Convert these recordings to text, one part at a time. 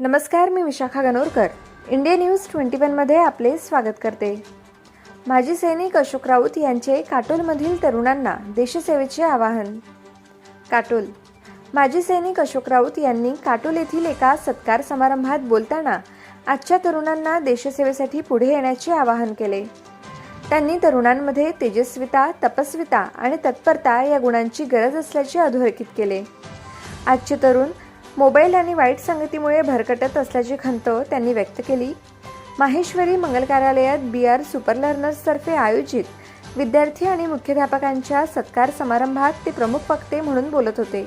नमस्कार मी Vishakha Ganorkar. India News twenty वनमध्ये आपले स्वागत करते. माजी सैनिक अशोक राऊत यांचे काटोलमधील तरुणांना देशसेवेचे आवाहन. काटोल. माजी सैनिक अशोक राऊत यांनी काटोल येथील एका सत्कार समारंभात बोलताना आजच्या तरुणांना देशसेवेसाठी पुढे येण्याचे आवाहन केले. त्यांनी तरुणांमध्ये तेजस्विता तपस्विता आणि तत्परता या गुणांची गरज असल्याचे अधोरेखित केले. आजचे तरुण मोबाईल आणि वाईट संगतीमुळे भरकटत असल्याची खंत त्यांनी व्यक्त केली. माहेश्वरी मंगल कार्यालयात बी आर सुपर लर्नर्सतर्फे आयोजित विद्यार्थी आणि मुख्याध्यापकांच्या सत्कार समारंभात ते प्रमुख वक्ते म्हणून बोलत होते.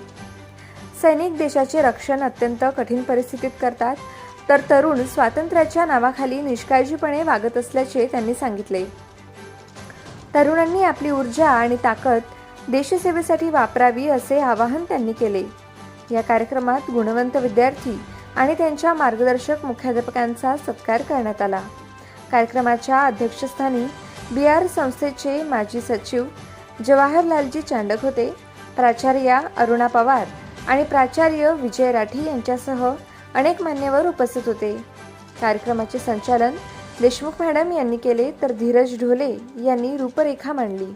सैनिक देशाचे रक्षण अत्यंत कठीण परिस्थितीत करतात तर तरुण स्वातंत्र्याच्या नावाखाली निष्काळजीपणे वागत असल्याचे त्यांनी सांगितले. तरुणांनी आपली ऊर्जा आणि ताकद देशसेवेसाठी वापरावी असे आवाहन त्यांनी केले. या कार्यक्रमात गुणवंत विद्यार्थी आणि त्यांच्या मार्गदर्शक मुख्याध्यापकांचा सत्कार करण्यात आला. कार्यक्रमाच्या अध्यक्षस्थानी बी आर संस्थेचे माजी सचिव जवाहरलालजी चांडक होते प्राचार्या अरुणा पवार आणि प्राचार्य विजय राठी यांच्यासह अनेक मान्यवर उपस्थित होते. कार्यक्रमाचे संचालन देशमुख मॅडम यांनी केले तर धीरज ढोले यांनी रूपरेखा मांडली.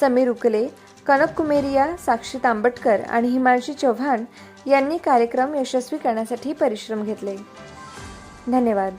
समीर उकले कनक कुमेरिया साक्षी तांबटकर आणि हिमांशी चव्हाण यांनी कार्यक्रम यशस्वी करण्यासाठी परिश्रम घेतले. धन्यवाद.